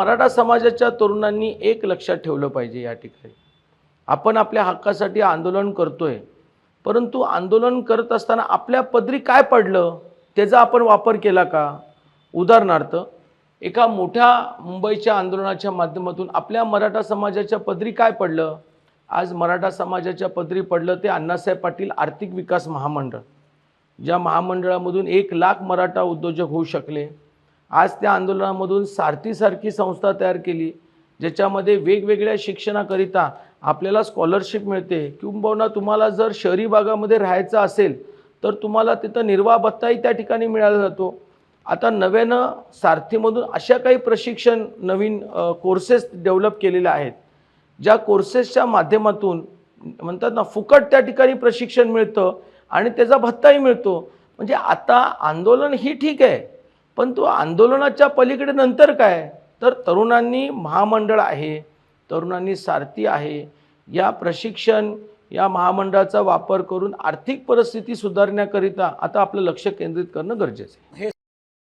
मराठा समाजाच्या तरुणांनी एक लक्षात ठेवलं पाहिजे या ठिकाणी. आपण आपल्या हक्कासाठी आंदोलन करतोय परंतु आंदोलन करत असताना आपल्या पदरी काय पडलं त्याचा आपण वापर केला का? उदाहरणार्थ एका मोठ्या मुंबईच्या आंदोलनाच्या माध्यमातून आपल्या मराठा समाजाच्या पदरी काय पडलं? आज मराठा समाजाच्या पदरी पडलं ते अण्णासाहेब पाटील आर्थिक विकास महामंडळ ज्या महामंडळामधून एक लाख मराठा उद्योजक होऊ शकले. आज त्या आंदोलनामधून सारथीसारखी संस्था तयार केली ज्याच्यामध्ये वेगवेगळ्या शिक्षणाकरिता आपल्याला स्कॉलरशिप मिळते. किंबहुना तुम्हाला जर शहरी भागामध्ये राहायचं असेल तर तुम्हाला तिथं निर्वाह भत्ताही त्या ठिकाणी मिळाला जातो. आता नव्यानं सारथीमधून अशा काही प्रशिक्षण नवीन कोर्सेस डेव्हलप केलेल्या आहेत. ज्या कोर्सेसच्या माध्यमातून म्हणतात ना फुकट त्या ठिकाणी प्रशिक्षण मिळतं आणि त्याचा भत्ताही मिळतो. म्हणजे आता आंदोलन ही ठीक आहे पण तो आंदोलनाच्या पलीकडे नंतर काय? तर तरुणांनी महामंडळ आहे तरुणांनी सारथी आहे. या प्रशिक्षण या महामंडळाचा वापर करून आर्थिक परिस्थिती सुधारण्याकरिता आता आपलं लक्ष केंद्रित करणं गरजेचं आहे.